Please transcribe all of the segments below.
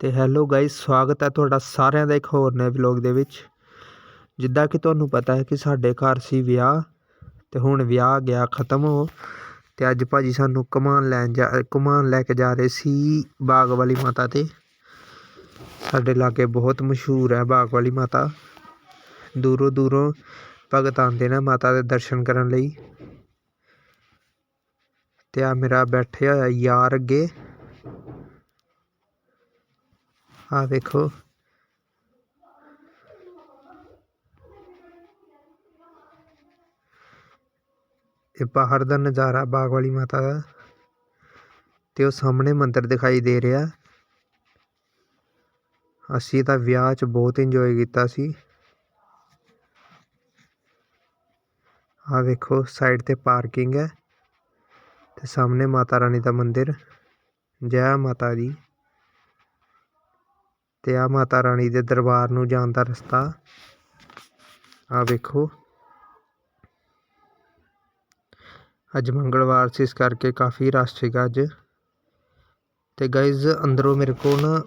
ਤੇ hello guys ਸਵਾਗਤ ਹੈ ਤੁਹਾਡਾ ਸਾਰਿਆਂ ਦਾ ਇੱਕ ਹੋਰ ਨਵੇਂ ਵਲੌਗ ਦੇ ਵਿੱਚ। ਜਿੱਦਾਂ ਕਿ ਤੁਹਾਨੂੰ ਪਤਾ ਹੈ ਕਿ ਸਾਡੇ ਘਰ ਸੀ ਵਿਆਹ ਤੇ ਹੁਣ ਵਿਆਹ ਗਿਆ ਖਤਮ। ਹੋ ਤੇ ਅੱਜ ਭਾਜੀ ਸਾਨੂੰ ਘੁਮਾਉਣ ਲੈਣ ਜਾ ਘੁਮਾਉਣ ਲੈ ਕੇ ਜਾ ਰਹੇ ਸੀ ਬਾਗ ਵਾਲੀ ਮਾਤਾ ਤੇ। ਸਾਡੇ ਲਾਗੇ ਬਹੁਤ ਮਸ਼ਹੂਰ ਹੈ ਬਾਗ ਵਾਲੀ ਮਾਤਾ। ਦੂਰੋਂ ਦੂਰੋਂ ਭਗਤ ਆਉਂਦੇ ਨੇ ਮਾਤਾ ਦੇ ਦਰਸ਼ਨ ਕਰਨ ਲਈ। ਤੇ ਆ ਮੇਰਾ ਬੈਠਿਆ ਹੋਇਆ ਯਾਰ ਅੱਗੇ। ਆ ਵੇਖੋ। ਇਹ ਬਾਹਰ ਦਾ ਨਜ਼ਾਰਾ ਬਾਗ ਵਾਲੀ ਮਾਤਾ ਦਾ। ਤੇ ਉਹ ਸਾਹਮਣੇ ਮੰਦਿਰ ਦਿਖਾਈ ਦੇ ਰਿਹਾ। ਅਸੀਂ ਤਾਂ ਵਿਆਹ 'ਚ ਬਹੁਤ ਇੰਜੋਏ ਕੀਤਾ ਸੀ। ਆ ਵੇਖੋ ਸਾਈਡ ਤੇ ਪਾਰਕਿੰਗ ਹੈ। ਤੇ ਸਾਹਮਣੇ ਮਾਤਾ ਰਾਣੀ ਦਾ ਮੰਦਿਰ। ਜੈ ਮਾਤਾ ਦੀ। ਅਤੇ ਆਹ ਮਾਤਾ ਰਾਣੀ ਦੇ ਦਰਬਾਰ ਨੂੰ ਜਾਣ ਦਾ ਰਸਤਾ। ਆ ਵੇਖੋ। ਅੱਜ ਮੰਗਲਵਾਰ ਸੀ, ਇਸ ਕਰਕੇ ਕਾਫੀ ਰਸ਼ ਸੀਗਾ ਅੱਜ। ਤੇ ਗਾਇਜ਼ ਅੰਦਰੋਂ ਮੇਰੇ ਕੋਲ ਨਾ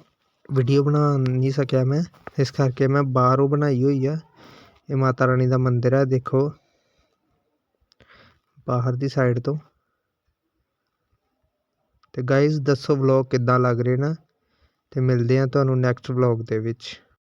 ਵੀਡੀਓ ਬਣਾ ਨਹੀਂ ਸਕਿਆ ਮੈਂ। ਇਸ ਕਰਕੇ ਮੈਂ ਬਾਹਰੋਂ ਬਣਾਈ ਹੋਈ ਆ। ਇਹ ਮਾਤਾ ਰਾਣੀ ਦਾ ਮੰਦਿਰ ਹੈ ਦੇਖੋ। ਬਾਹਰ ਦੀ ਸਾਈਡ ਤੋਂ। ਤੇ ਗਾਇਜ਼ ਦੱਸੋ ਵਲੌਗ ਕਿੱਦਾਂ ਲੱਗ ਰਹੇ ਨਾ? ਅਤੇ ਮਿਲਦੇ ਹਾਂ ਤੁਹਾਨੂੰ ਨੈਕਸਟ ਵਲੋਗ ਦੇ ਵਿੱਚ।